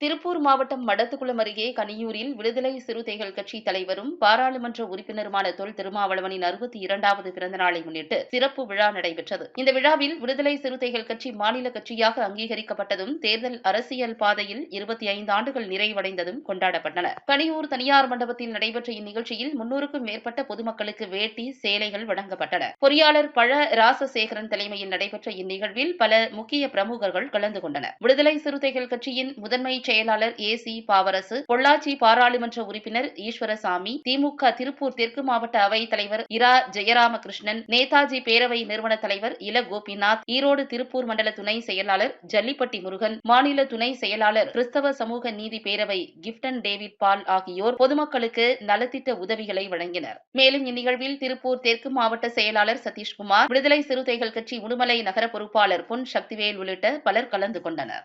திருப்பூர் மாவட்டம் மடத்துக்குளம் அருகே கனியூரில் விடுதலை சிறுத்தைகள் கட்சி தலைவரும் பாராளுமன்ற உறுப்பினருமான தொல் திருமாவளவனின் அறுபத்தி இரண்டாவது பிறந்த நாளை முன்னிட்டு சிறப்பு விழா நடைபெற்றது. இந்த விழாவில் விடுதலை சிறுத்தைகள் கட்சி மாநில கட்சியாக அங்கீகரிக்கப்பட்டதும் தேர்தல் அரசியல் பாதையில் இருபத்தி ஐந்து ஆண்டுகள் நிறைவடைந்ததும் கொண்டாடப்பட்டன. கனியூர் தனியார் மண்டபத்தில் நடைபெற்ற இந்நிகழ்ச்சியில் முன்னூறுக்கும் மேற்பட்ட பொதுமக்களுக்கு வேட்டி சேலைகள் வழங்கப்பட்டன. பொறியாளர் பழ ராசசேகரன் தலைமையில் நடைபெற்ற இந்நிகழ்வில் பல முக்கிய பிரமுகர்கள் கலந்து கொண்டனர். விடுதலை சிறுத்தைகள் கட்சியின் முதன்மை செயலாளர் ஏ சி பாவரசு பொள்ளாச்சி பாராளுமன்ற உறுப்பினர் ஈஸ்வரசாமி திமுக திருப்பூர் தெற்கு மாவட்ட அவைத் தலைவர் இரா ஜெயராமகிருஷ்ணன் நேதாஜி பேரவை நிறுவன தலைவர் இல கோபிநாத் ஈரோடு திருப்பூர் மண்டல துணை செயலாளர் ஜல்லிப்பட்டி முருகன் மாநில துணை செயலாளர் கிறிஸ்தவ சமூக நீதி பேரவை கிப்டன் டேவிட் பால் ஆகியோர் பொதுமக்களுக்கு நலத்திட்ட உதவிகளை வழங்கினர். மேலும் இந்நிகழ்வில் திருப்பூர் தெற்கு மாவட்ட செயலாளர் சதீஷ்குமார் விடுதலை சிறுத்தைகள் கட்சி உடுமலை நகர பொறுப்பாளர் பொன் சக்திவேல் உள்ளிட்ட பலர் கலந்து கொண்டனர்.